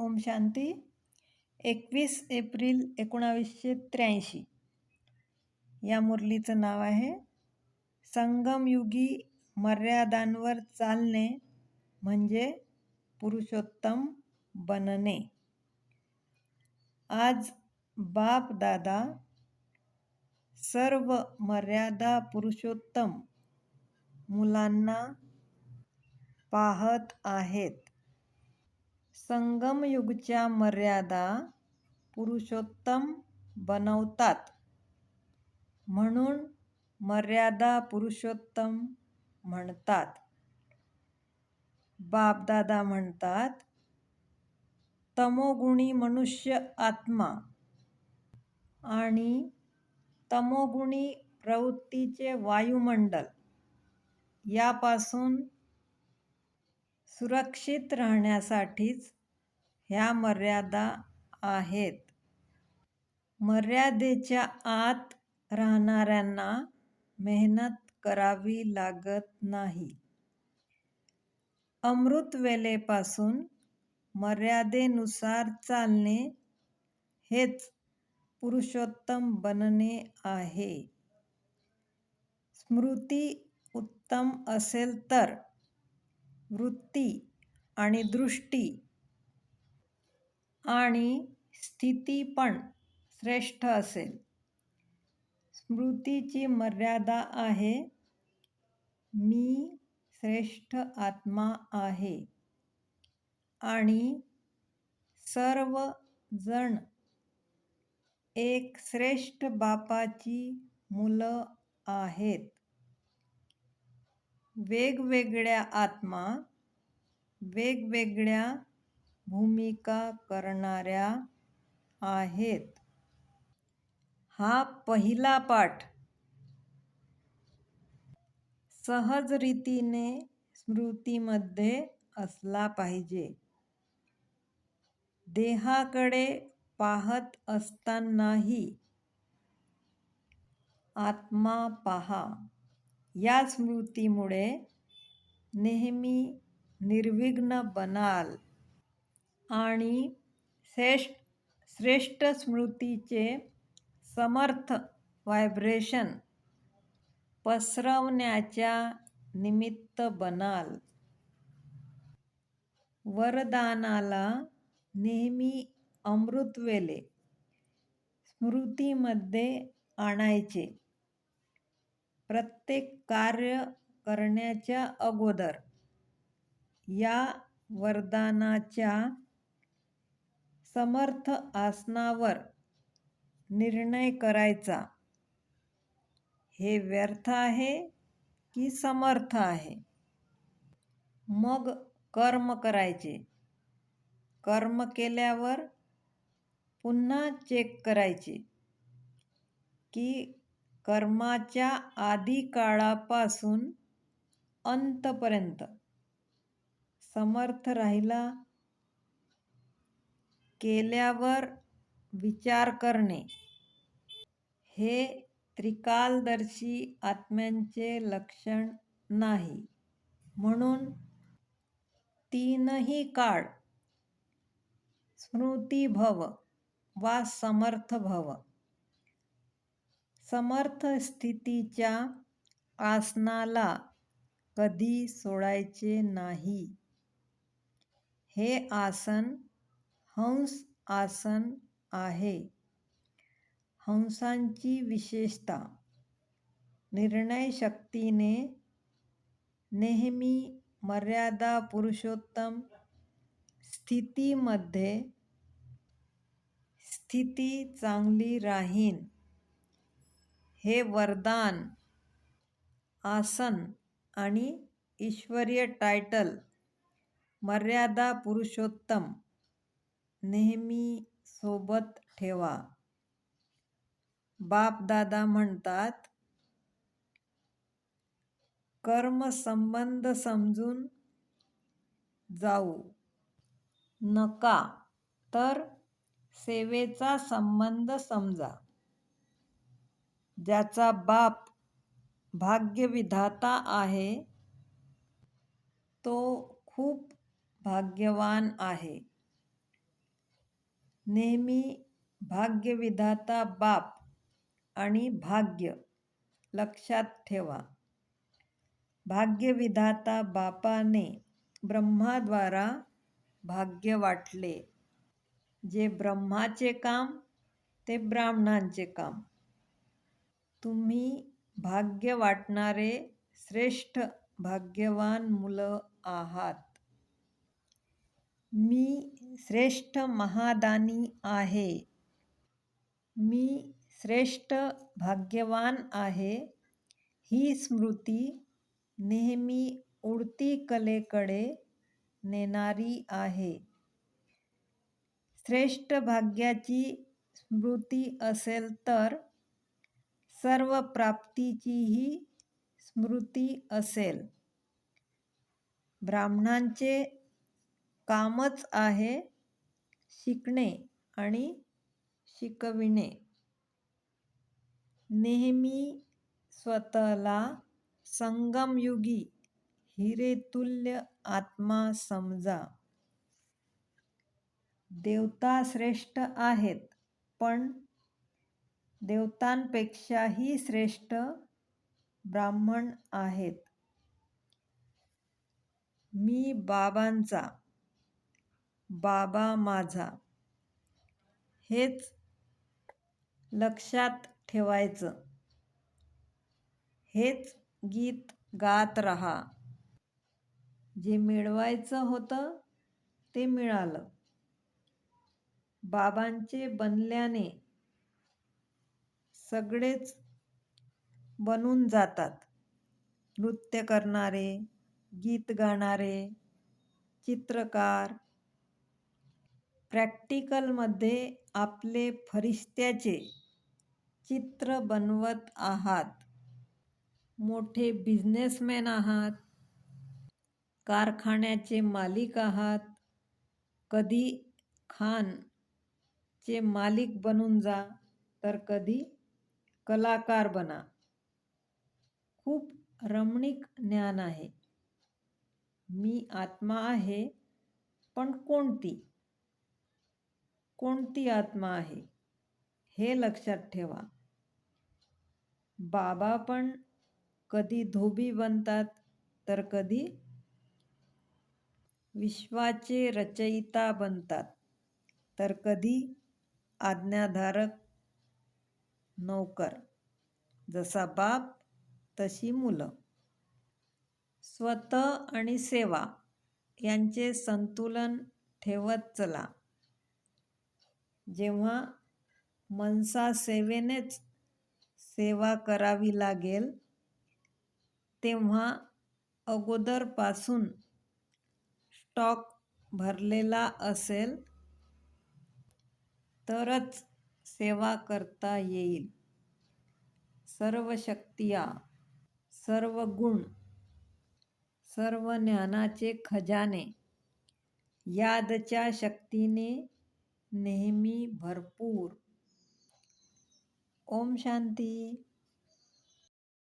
ओम शांती. एकवीस एप्रिल एकोणावीसशे त्र्याऐंशी. या मुरलीचं नाव आहे संगमयुगी मर्यादांवर चालणे म्हणजे पुरुषोत्तम बनणे. आज बाप दादा सर्व मर्यादा पुरुषोत्तम मुलांना पाहत आहेत. संगमयुगच्या मर्यादा पुरुषोत्तम बनवतात. म्हणून मर्यादा पुरुषोत्तम म्हणतात. बापदादा म्हणतात तमोगुणी मनुष्य आत्मा आणि तमोगुणी प्रवृत्तीचे वायुमंडल यापासून सुरक्षित राहण्यासाठीच ह्या मर्यादा आहेत. मर्यादेच्या आत राहणाऱ्यांना मेहनत करावी लागत नाही. अमृतवेलेपासून मर्यादेनुसार चालणे हेच पुरुषोत्तम बनणे आहे. स्मृती उत्तम असेल तर वृत्ती आणि दृष्टी आणि स्थिती पण श्रेष्ठ असेल. स्मृतीची मर्यादा आहे मी श्रेष्ठ आत्मा आहे. आणि सर्व जण एक श्रेष्ठ बापाची मुलं आहेत. वेगवेगळ्या आत्मा वेगवेगळ्या भूमिका करणाऱ्या आहेत. हा पहिला पाठ. सहजरीतीने स्मृतीमध्ये असला पाहिजे. देहाकडे पाहत असतानाही आत्मा पहा. या स्मृतीमुळे नेहमी निर्विघ्न बनाल. आणि श्रेष्ठ श्रेष्ठ स्मृतीचे समर्थ व्हायब्रेशन पसरवण्याच्या निमित्त बनाल. वरदानाला नेहमी अमृतवेले स्मृतीमध्ये आणायचे. प्रत्येक कार्य करण्याच्या अगोदर या वरदानाच्या समर्थ आसनावर निर्णय करायचा. हे व्यर्थ आहे की समर्थ आहे? मग कर्म करायचे. कर्म केल्यावर पुन्हा चेक करायचे की कर्माच्या आधी काळापासून अंतपर्यंत समर्थ राहिला केल्यावर विचार करणे. हे त्रिकालदर्शी आत्म्यांचे लक्षण नाही. म्हणून तीनही काळ स्मृतिभव वा समर्थ भव समर्थ स्थितीच्या आसनाला कधी सोडायचे नाही. हे आसन हंस आसन आहे. हंसांची विशेषता. निर्णय शक्तीने नेहमी मर्यादा पुरुषोत्तम स्थितीमध्ये स्थिती चांगली राहीन. हे वरदान आसन आणि ईश्वरीय टायटल मर्यादा पुरुषोत्तम नेहमी सोबत ठेवा. बापदादा म्हणतात कर्मसंबंध समजून जाऊ नका तर सेवेचा संबंध समजा. ज्याचा बाप भाग्यविधाता आहे तो खूप भाग्यवान आहे. नेहमी भाग्यविधाता बाप आणि भाग्य लक्षात ठेवा. भाग्यविधाता बापाने ब्रह्माद्वारा भाग्य वाटले. जे ब्रह्माचे काम ते ब्राह्मणांचे काम. तुम्ही भाग्य वाटणारे श्रेष्ठ भाग्यवान मुलं आहात. मी श्रेष्ठ महादानी आहे. मी श्रेष्ठ भाग्यवान आहे. ही स्मृती नेहमी उडती कलेकडे नेणारी आहे. श्रेष्ठ भाग्याची स्मृती असेल तर सर्व प्राप्तीचीही स्मृती असेल. ब्राह्मणांचे कामच आहे शिकणे आणि शिकविणे. नेहमी स्वतःला संगमयुगी हिरेतुल्य आत्मा समजा. देवता श्रेष्ठ आहेत पण देवतांपेक्षाही श्रेष्ठ ब्राह्मण आहेत. मी बाबांचा बाबा माझा. हेच लक्षात ठेवायचं. हेच गीत गात रहा. जे मिळवायचं होतं ते मिळालं. बाबांचे बनल्याने सगळेच बनून जातात. नृत्य करणारे गीत गाणारे चित्रकार प्रॅक्टिकलमध्ये आपले फरिश्त्याचे चित्र बनवत आहात. मोठे बिझनेसमॅन आहात. कारखान्याचे मालिक आहात. कधी खान चे मालिक बनून जा तर कधी कलाकार बना. खूप रमणीक ज्ञान आहे. मी आत्मा आहे पण कोणती? कोणती आत्मा आहे? हे लक्षात ठेवा. बाबा पण कधी धोबी बनतात तर कधी विश्वाचे रचयिता बनतात तर कधी आज्ञाधारक नौकर. जसा बाप तशी मुलं. स्वतः आणि सेवा यांचे संतुलन ठेवत चला. जेव्हा मनसा सेवेनेच सेवा करावी लागेल तेव्हा अगोदरपासून स्टॉक भरलेला असेल तरच सेवा करता येईल. सर्व शक्तिया सर्व गुण सर्व ज्ञानाचे खजाने यादच्या शक्तीने नेहमी भरपूर. ओम शांती.